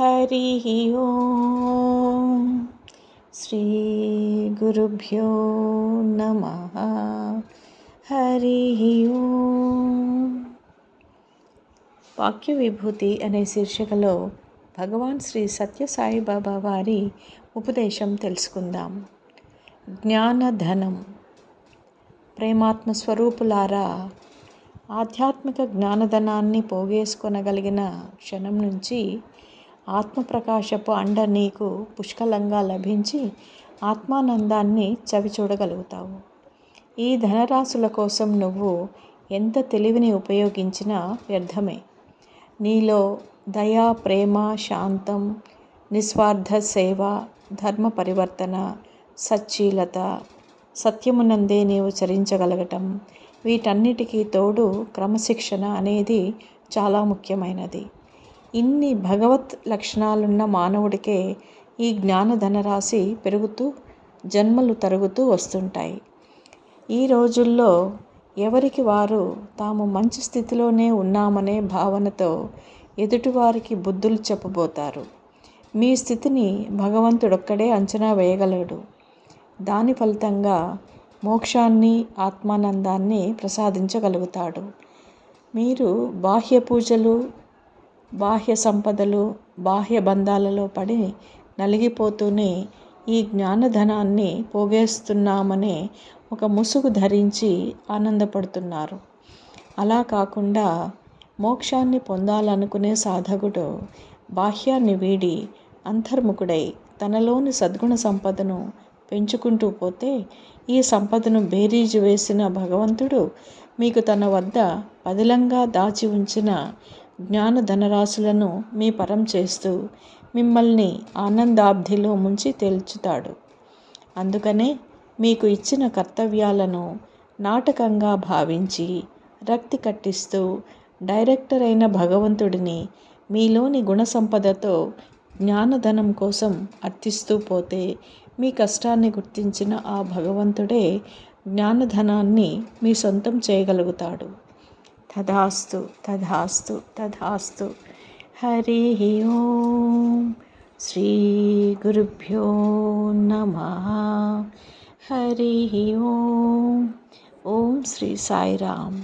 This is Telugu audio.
హరి ఓం శ్రీ గురుభ్యో నమ హరి ఓం వాక్య విభూతి అనే శీర్షికలో భగవాన్ శ్రీ సత్యసాయిబాబా వారి ఉపదేశం తెలుసుకుందాం. జ్ఞానధనం. ప్రేమాత్మ స్వరూపులారా ఆధ్యాత్మిక జ్ఞానధనాన్ని పోగేసుకొనగలిగిన క్షణం నుంచి ఆత్మప్రకాశపు అండ నీకు పుష్కలంగా లభించి ఆత్మానందాన్ని చవిచూడగలుగుతావు. ఈ ధనరాశుల కోసం నువ్వు ఎంత తెలివిని ఉపయోగించినా వ్యర్థమే. నీలో దయ ప్రేమ శాంతం నిస్వార్థ సేవ ధర్మ పరివర్తన సచ్చీలత సత్యమునందే నీవు చరించగలగటం వీటన్నిటికీ తోడు క్రమశిక్షణ అనేది చాలా ముఖ్యమైనది. ఇన్ని భగవత్ లక్షణాలున్న మానవుడికే ఈ జ్ఞాన ధనరాశి పెరుగుతూ జన్మలు తరుగుతూ వస్తుంటాయి. ఈ రోజుల్లో ఎవరికి వారు తాము మంచి స్థితిలోనే ఉన్నామనే భావనతో ఎదుటివారికి బుద్ధులు చెప్పబోతారు. మీ స్థితిని భగవంతుడొక్కడే అంచనా వేయగలడు. దాని ఫలితంగా మోక్షాన్ని ఆత్మానందాన్ని ప్రసాదించగలుగుతాడు. మీరు బాహ్య పూజలు బాహ్య సంపదలు బాహ్య బంధాలలో పడి నలిగిపోతూనే ఈ జ్ఞానధనాన్ని పోగేస్తున్నామనే ఒక ముసుగు ధరించి ఆనందపడుతున్నారు. అలా కాకుండా మోక్షాన్ని పొందాలనుకునే సాధకుడు బాహ్యాన్ని వీడి అంతర్ముఖుడై తనలోని సద్గుణ సంపదను పెంచుకుంటూ పోతే ఈ సంపదను బేరీజు వేసిన భగవంతుడు మీకు తన వద్ద పదిలంగా దాచి ఉంచిన జ్ఞాన ధనరాశులను మీ పరం చేస్తూ మిమ్మల్ని ఆనందాబ్ధిలో ముంచి తేల్చుతాడు. అందుకనే మీకు ఇచ్చిన కర్తవ్యాలను నాటకంగా భావించి రక్తి కట్టిస్తూ డైరెక్టర్ అయిన భగవంతుడిని మీలోని గుణ సంపదతో జ్ఞానధనం కోసం అర్థిస్తూ పోతే మీ కష్టాన్ని గుర్తించిన ఆ భగవంతుడే జ్ఞానధనాన్ని మీ సొంతం చేయగలుగుతాడు. తథాస్తు తథాస్తు తథాస్తు హరి ఓం శ్రీ గురుభ్యో నమ హరి ఓం ఓం శ్రీ సాయిరామ్